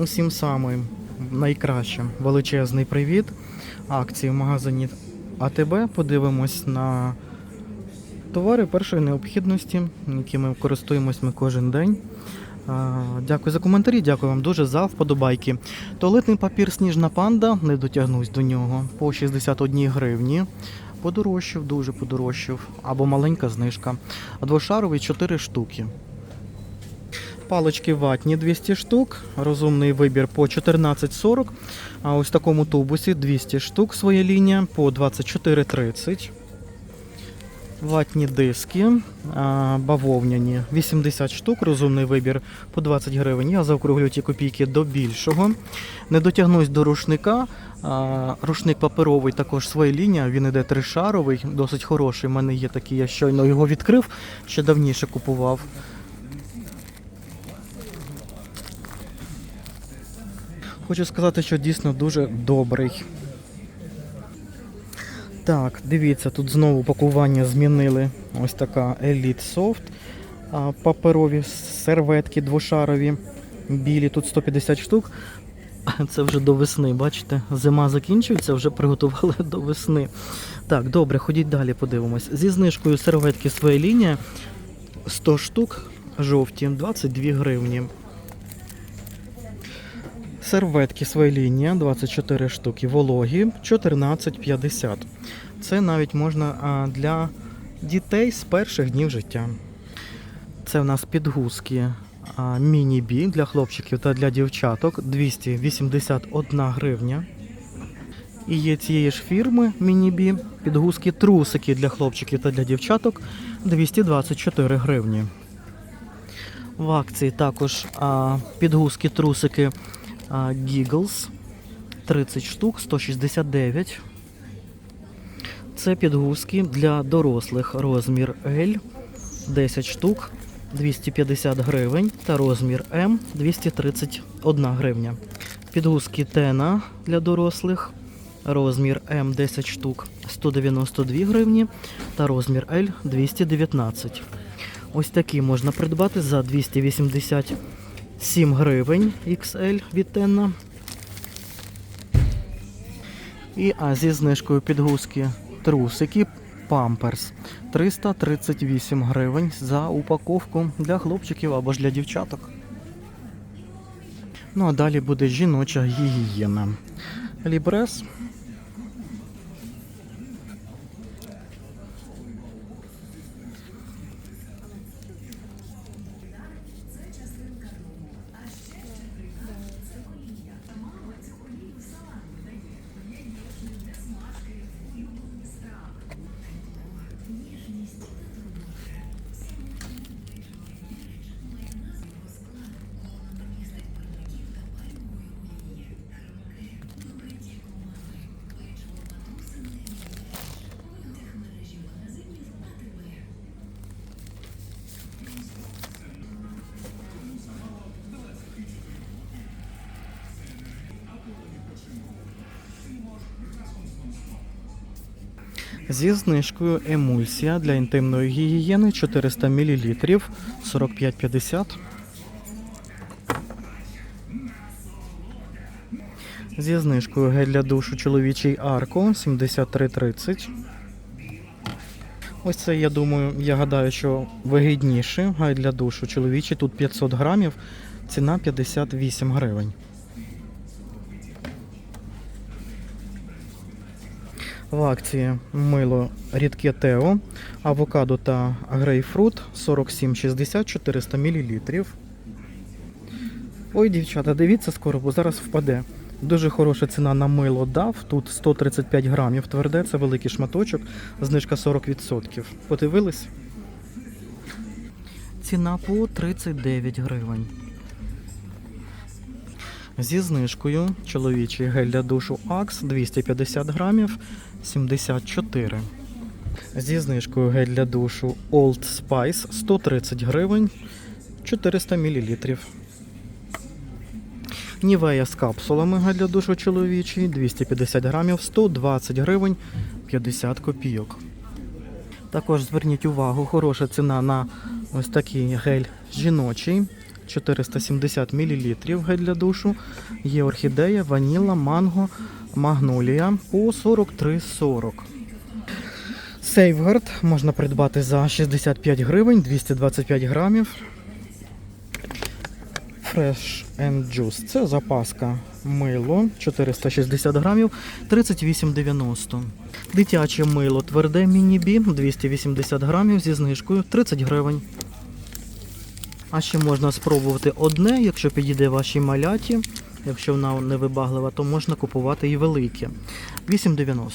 Усім самим найкращим величезний привіт. Акції в магазині АТБ. Подивимось на товари першої необхідності, якими користуємось ми кожен день. Дякую за коментарі, дякую вам дуже за вподобайки. Туалетний папір Сніжна панда, не дотягнусь до нього, по 61 гривні. Подорожчав, дуже подорожчав. Або маленька знижка. Двошаровий 4 штуки. Палички ватні 200 штук, розумний вибір по 14,40. А ось в такому тубусі 200 штук своя лінія по 24,30. Ватні диски, бавовняні 80 штук, розумний вибір по 20 гривень. Я заокруглю ті копійки до більшого. Не дотягнусь до рушника. Рушник паперовий також своя лінія, він іде тришаровий, досить хороший. У мене є такий, я щойно його відкрив, ще давніше купував. Хочу сказати, що дійсно дуже добрий. Так, дивіться, тут знову пакування змінили. Ось така Elite Soft. Паперові серветки двошарові. Білі, тут 150 штук. Це вже до весни, бачите? Зима закінчується, вже приготували до весни. Так, добре, ходіть далі, подивимось. Зі знижкою серветки своя лінія 100 штук жовті, 22 гривні. Серветки своя лінія 24 штуки, вологі 14,50. Це навіть можна для дітей з перших днів життя. Це в нас підгузки міні-бі для хлопчиків та для дівчаток 281 гривня. І є цієї ж фірми міні-бі підгузки трусики для хлопчиків та для дівчаток 224 гривні. В акції також підгузки трусики Giggles 30 штук, 169. Це підгузки для дорослих розмір L 10 штук, 250 гривень та розмір М 231 гривня. Підгузки Тена для дорослих, розмір М 10 штук, 192 гривні та розмір L 219. Ось такі можна придбати за 287 гривень XL від Тенна. І а зі знижкою підгузки трусики Pampers 338 гривень за упаковку для хлопчиків або ж для дівчаток. Ну а далі буде жіноча гігієна. Лібрес. Зі знижкою емульсія для інтимної гігієни 400 мл 45,50. Зі знижкою гель для душу чоловічий Арко 73,30. Ось це, я думаю, я гадаю, що вигідніше. Гель для душу чоловічий тут 500 грамів, ціна 58 гривень. В акції мило рідке Тео, авокадо та грейпфрут 47,60 400 мл. Ой, дівчата, дивіться скоро, бо зараз впаде. Дуже хороша ціна на мило дав. Тут 135 грамів тверде, це великий шматочок, знижка 40%. Подивились? Ціна по 39 гривень. Зі знижкою чоловічий гель для душу Axe 250 грамів 74. Зі знижкою гель для душу Old Spice 130 гривень 400 мл. Нівея з капсулами гель для душу чоловічий 250 грамів 120 гривень 50 копійок. Також зверніть увагу, хороша ціна на ось такий гель жіночий 470 мл гель для душу. Є орхідея, ваніла, манго, магнолія по 43,40. Сейфгард можна придбати за 65 гривень, 225 грамів. Fresh and Juice. Це запаска мило 460 грамів 38,90. Дитяче мило тверде міні-бі 280 грамів зі знижкою 30 гривень. А ще можна спробувати одне, якщо підійде вашій маляті. Якщо вона не вибаглива, то можна купувати і велике. 8,90.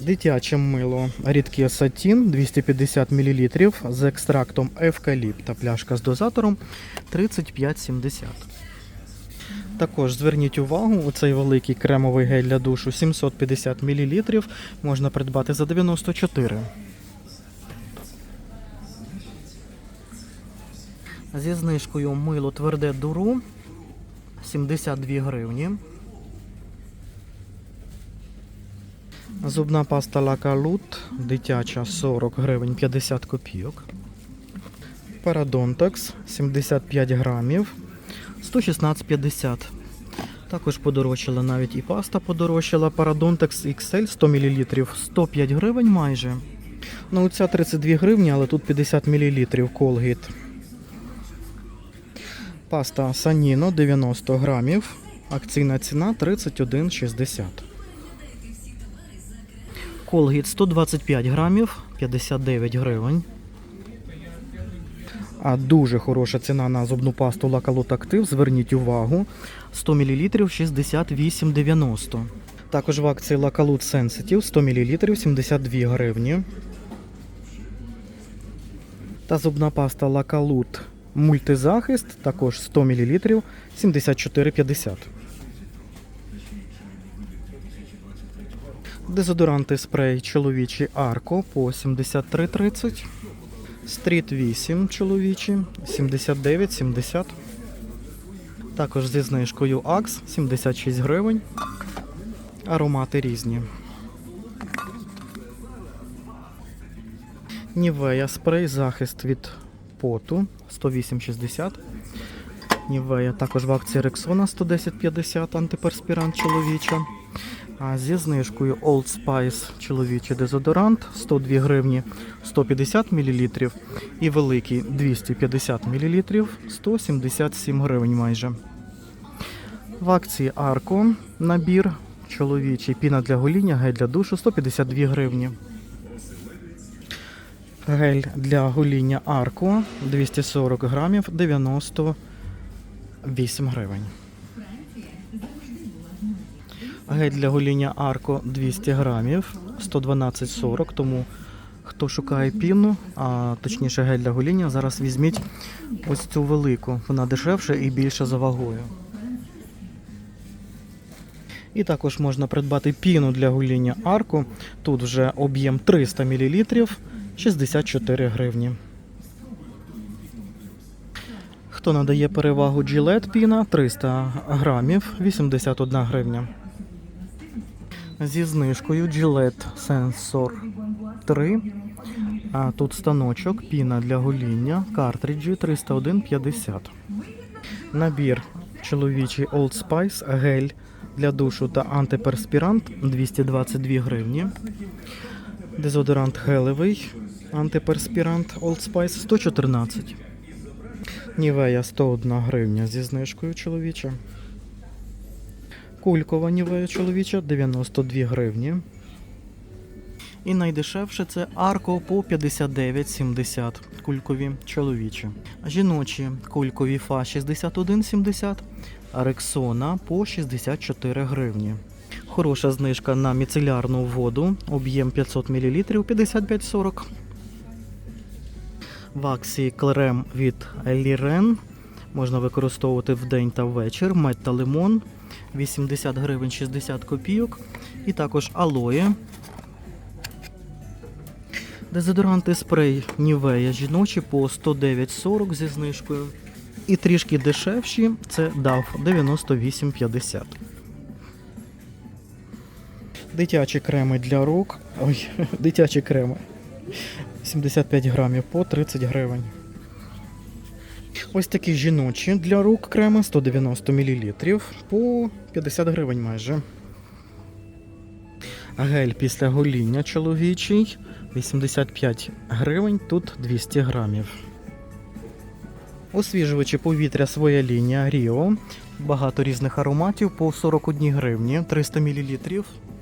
Дитяче мило рідке сатін 250 мл з екстрактом евкаліпта. Пляшка з дозатором 35,70. Також зверніть увагу, у цей великий кремовий гель для душу 750 мл можна придбати за 94. Зі знижкою мило тверде дуру 72 гривні. Зубна паста Лакалут дитяча 40 гривень 50 копійок. Парадонтекс 75 грамів 116,50. Також подорожчала навіть і паста подорожчала. Парадонтекс XL 100 мл 105 гривень майже. Ну, ця 32 гривні, але тут 50 мл колгіт. Паста Саніно 90 грамів. Акційна ціна 31,60. Колгіт 125 грамів, 59 гривень. А дуже хороша ціна на зубну пасту Лакалут Актив. Зверніть увагу. 100 мл 68,90. Також в акції Лакалут Sensitive 100 мл 72 гривні. Та зубна паста Лакалут Мультизахист також 100 мл 74,50. Дезодоранти спрей чоловічі Арко по 73,30. Стріт 8 чоловічі 79,70. Також зі знижкою Акс 76 гривень. Аромати різні. Нівея спрей захист від поту 108,60. Нівея також в акції Рексона 110,50 антиперспірант чоловіча. А зі знижкою Old Spice чоловічий дезодорант 102 гривні 150 мл і великий 250 мл 177 гривень майже. В акції Арко набір чоловічий піна для гоління, гель для душу 152 гривні. Гель для гоління Арко 240 грамів 98 гривень. Гель для гоління Арко 200 грамів 112,40, тому хто шукає піну, а точніше гель для гоління, зараз візьміть ось цю велику. Вона дешевша і більша за вагою. І також можна придбати піну для гоління Арко. Тут вже об'єм 300 мл 64 гривні. Хто надає перевагу Gillette піна 300 грамів 81 гривня. Зі знижкою Gillette Sensor 3. А тут станочок, піна для гоління, картриджі 301,50. Набір чоловічий Old Spice, гель для душу та антиперспірант 222 гривні. Дезодорант гелевий, антиперспірант Old Spice 114. Нівея 101 гривня зі знижкою чоловіча. Кулькова нівея чоловіча 92 гривні. І найдешевше це арко по 59,70 кулькові чоловічі. Жіночі кулькові фа 61,70, а рексона по 64 гривні. Хороша знижка на міцелярну воду, об'єм 500 мл 55,40. В акції крем від Лірен можна використовувати вдень та ввечір. Мед та лимон 80 гривень 60 копійок. І також алоє. Дезодоранти спрей Нівея жіночі по 109,40 зі знижкою. І трішки дешевші це DAF 98,50. Дитячі креми для рук. Ой, дитячі креми. 75 грамів по 30 гривень. Ось такі жіночі для рук креми 190 мл по 50 гривень майже. Гель після гоління чоловічий 85 гривень, тут 200 грамів. Освіжувачі повітря своя лінія Ріо. Багато різних ароматів по 41 гривні, 300 мл.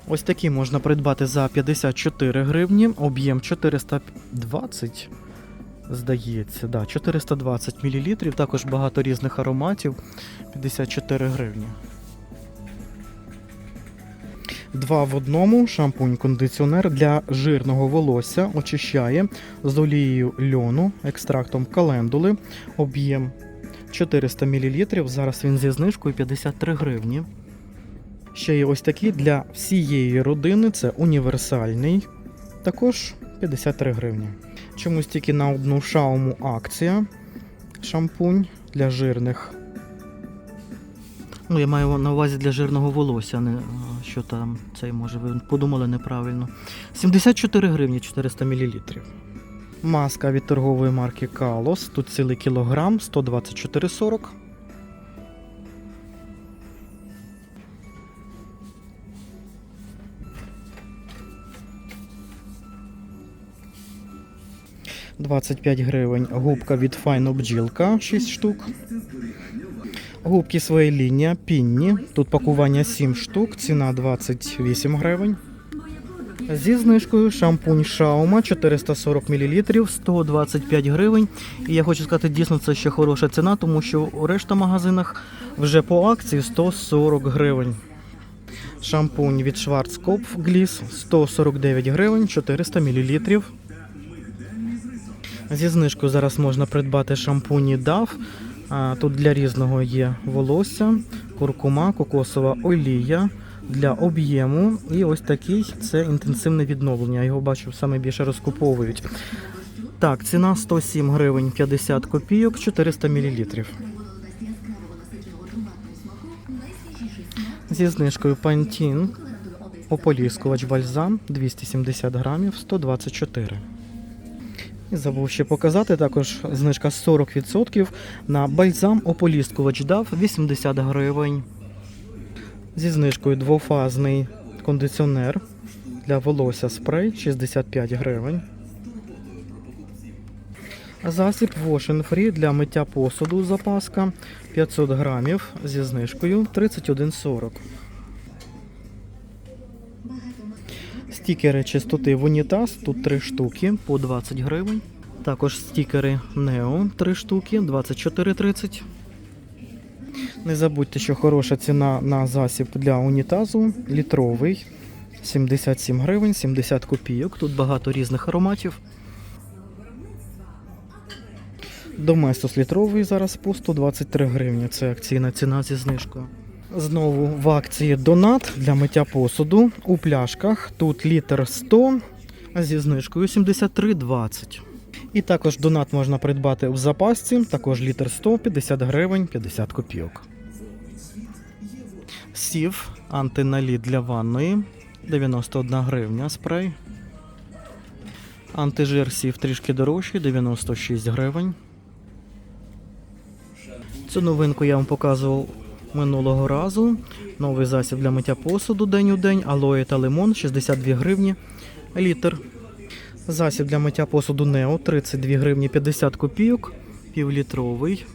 Ось такі можна придбати за 54 гривні, об'єм 420, здається, да, 420 мл. Також багато різних ароматів, 54 гривні. Два в одному шампунь-кондиціонер для жирного волосся очищає з олією льону, екстрактом календули, об'єм 400 мл. Зараз він зі знижкою 53 гривні. Ще є ось такі для всієї родини. Це універсальний. Також 53 гривні. Чомусь тільки на одну шауму акція. Шампунь для жирних. Ну, я маю на увазі для жирного волосся, не що там цей може ви подумали неправильно. 74 гривні 400 мл. Маска від торгової марки Kalos. Тут цілий кілограм 124,40. «25 гривень губка від Файно бджілка 6 штук. Губки своєї лінія пінні. Тут пакування 7 штук, ціна 28 гривень. Зі знижкою шампунь Шаума 440 мл 125 гривень. І я хочу сказати, дійсно це ще хороша ціна, тому що у решта магазинах вже по акції 140 гривень. Шампунь від Schwarzkopf Gliss 149 гривень 400 мл. Зі знижкою зараз можна придбати шампуні DAF. Тут для різного є волосся, куркума, кокосова олія для об'єму. І ось такий це інтенсивне відновлення. Його бачу саме більше розкуповують. Так, ціна 107 гривень 50 копійок, 400 мл. Зі знижкою Pantene ополіскувач бальзам 270 грамів 124. Забув ще показати також знижка 40% на бальзам ополіскувач дав 80 гривень. Зі знижкою двофазний кондиціонер для волосся спрей 65 гривень. Засіб Wash Free для миття посуду запаска 500 грамів зі знижкою 31,40. Стікери чистоти в унітаз, тут 3 штуки по 20 гривень. Також стікери Neo 3 штуки, 24,30. Не забудьте, що хороша ціна на засіб для унітазу літровий. 77 гривень, 70 копійок. Тут багато різних ароматів. Доместос літровий зараз по 123 гривні. Це акційна ціна зі знижкою. Знову в акції донат для миття посуду у пляшках. Тут літр 100 а зі знижкою 73,20. І також донат можна придбати в запасці, також літр 100, 50 гривень, 50 копійок. Сів антиналіт для ванної 91 гривня спрей. Антижир сів трішки дорожчий, 96 гривень. Цю новинку я вам показував минулого разу. Новий засіб для миття посуду день у день, алоє та лимон 62 гривні літр. Засіб для миття посуду Нео 32 гривні 50 копійок, півлітровий.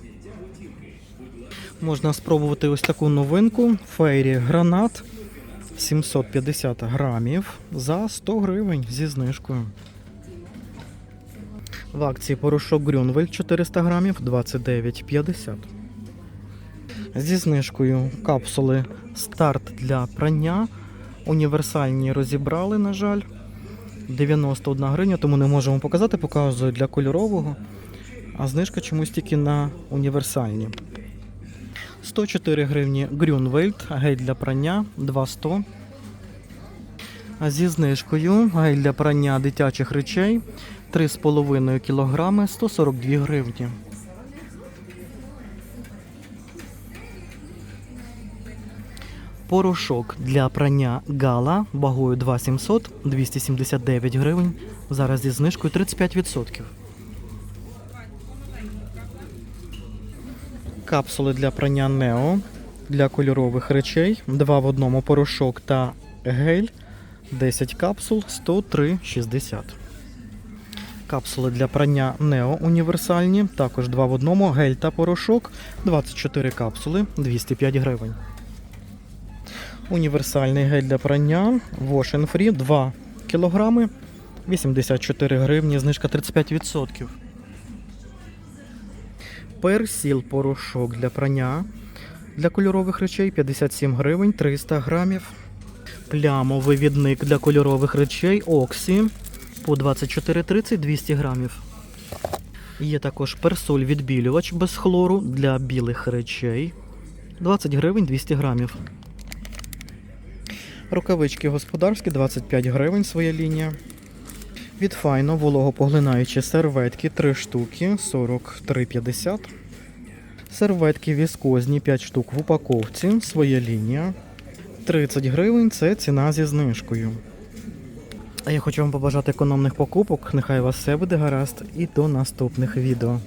Можна спробувати ось таку новинку. Фейрі гранат 750 грамів за 100 гривень зі знижкою. В акції порошок Грюнвель 400 грамів 29,50. Зі знижкою капсули старт для прання. Універсальні розібрали, на жаль. 91 гривня, тому не можемо показати, показую для кольорового. А знижка чомусь тільки на універсальні. 104 гривні Грюнвельд, гель для прання 200. А зі знижкою гель для прання дитячих речей 3,5 кг 142 гривні. Порошок для прання Гала вагою 2700 279 гривень. Зараз зі знижкою 35%. Капсули для прання Нео для кольорових речей. Два в одному порошок та гель. 10 капсул 103,60. Капсули для прання Нео універсальні. Також два в одному гель та порошок. 24 капсули 205 гривень. Універсальний гель для прання Wash Free 2 кілограми 84 гривні, знижка 35%. Персіл порошок для прання для кольорових речей 57 гривень 300 грамів. Плямовий відник для кольорових речей Оксі по 24,30 200 грамів. Є також персоль відбілювач без хлору для білих речей 20 гривень 200 грамів. Рукавички господарські 25 гривень своя лінія. Від файно вологопоглинаючі серветки 3 штуки 43,50. Серветки віскозні 5 штук в упаковці, своя лінія. 30 гривень це ціна зі знижкою. А я хочу вам побажати економних покупок. Нехай вас все буде гаразд і до наступних відео.